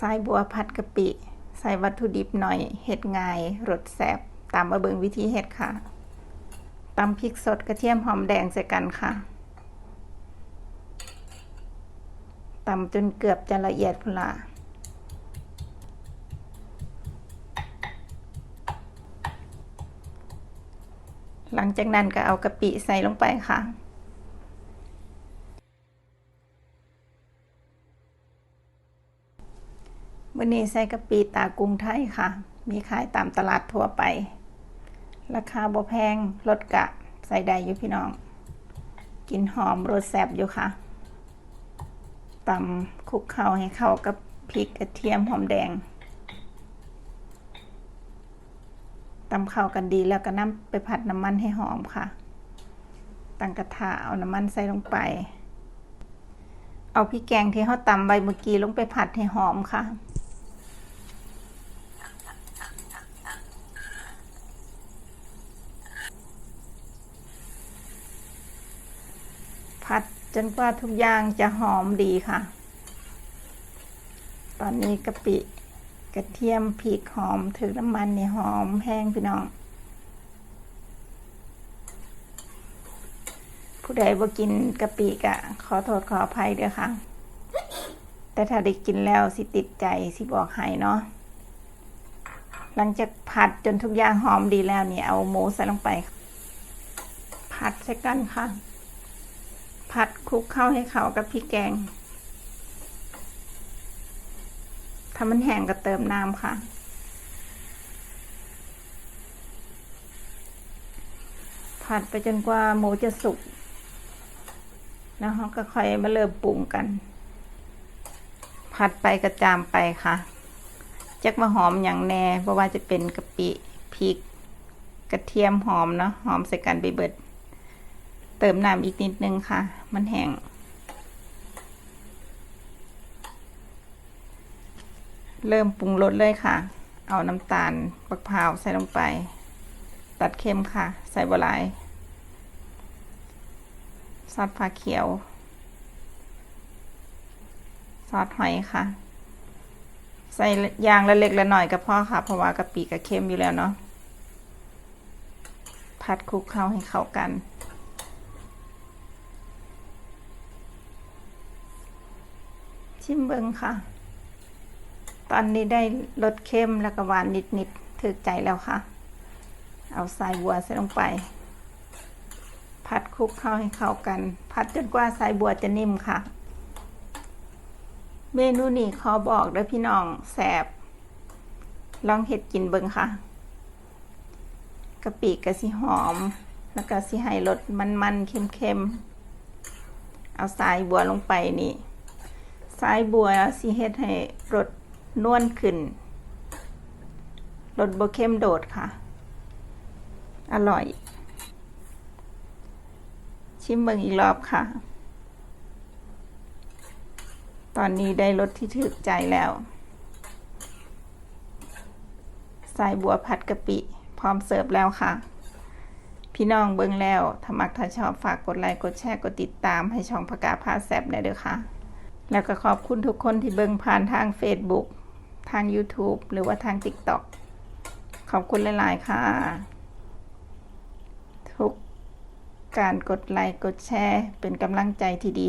สายบัวผัดกะปิ ใส่วัตถุดิบหน่อยเห็ดง่ายรสแซ่บตามมาเบิงวิธีเห็ดค่ะตำพริกสดกระเทียมหอมแดงใส่กันค่ะตำจนเกือบจะละเอียดพุ่นละหลังจากนั้นก็เอากะปิใส่ลงไปค่ะ วันนี้ใส่กะปิตากรุงไทยค่ะ มีขายตามตลาดทั่วไป ราคาบ่แพงลดกะใส่ได้อยู่พี่น้อง กินหอมรสแซ่บอยู่ค่ะตำคลุกเข้าให้เข้ากับพริกกระเทียมหอมแดงตำเข้ากันดีแล้วก็นำไปผัดน้ำมันให้หอมค่ะ ตั้งกระทะเอาน้ำมันใส่ลงไป เอาพริกแกงที่เขาตำใบเมื่อกี้ลงไปผัดให้หอมค่ะ ผัด จนกว่าทุกอย่างจะหอมดีค่ะ ตอนนี้กะปิกระเทียมพริกหอมถึงน้ำมันนี่หอมแห้งพี่น้อง ผู้ใดบ่กินกะปิกะ ขอโทษขออภัยเด้อค่ะ แต่ถ้าได้กินแล้วสิติดใจสิบอกให้เนาะหลังจากผัดจนทุกอย่างหอมดีแล้วเนี่ยเอาหมูใส่ลงไป ผัดใส่กันค่ะ ผัดคลุกเข้าให้เขากับพริกแกง ถ้ามันแห้งก็เติมน้ำค่ะ ผัดไปจนกว่าหมูจะสุกแล้วเราก็ค่อยมาเริ่มปรุงกัน ผัดไปกระจามไปค่ะจักมาหอมอย่างแน่เพราะว่าจะเป็นกะปิพริก กระเทียมหอมเนาะหอมใส่กันไปเบิด เติมน้ำอีกนิดนึงค่ะ มันแห้งเริ่มปรุงรสเลยค่ะ เอาน้ำตาลปักพร้าวใส่ลงไป ตัดเค็มค่ะ ใส่บลายซอสฟ้าเขียว ซอสหอยค่ะ ใส่ยางละเล็กละหน่อยก็พอค่ะ เพราะว่ากะปิกับเค็มอยู่แล้วเนาะ ผัดคลุกเข้าให้เข้ากัน ชิมเบิงค่ะ ตอนนี้ได้รสเค็มแล้วก็หวานนิดๆถึกใจแล้วค่ะ เอาสายบัวใส่ลงไป ผัดคลุกเข้าให้เข้ากัน ผัดจนกว่าสายบัวจะนิ่มค่ะ เมนูนี้ขอบอกเด้อพี่น้องแสบ ลองเห็ดกินเบิงค่ะกะปิกะสิหอม แล้วก็สิให้รสมันๆเค็มๆเอาสายบัวลงไปนี่ สายบัวสิเฮ็ดให้รสนวลขึ้นรสบ่เข้มโดดค่ะ อร่อย ชิมเบิ่งอีกรอบค่ะ ตอนนี้ได้รสที่ถึกใจแล้ว สายบัวผัดกะปิ พร้อมเสิร์ฟแล้วค่ะ พี่น้องเบิ่งแล้วถ้ามักถ้าชอบฝากกดไลค์ กดแชร์ กดติดตามให้ช่องพกาพาแซบได้เด้อค่ะ แล้วก็ขอบคุณทุกคนที่เบิ่งผ่านทาง Facebook ทาง YouTube หรือว่าทาง TikTok ขอบคุณหลาย ๆ ค่ะ ทุกการกดไลค์กดแชร์เป็นกำลังใจที่ดี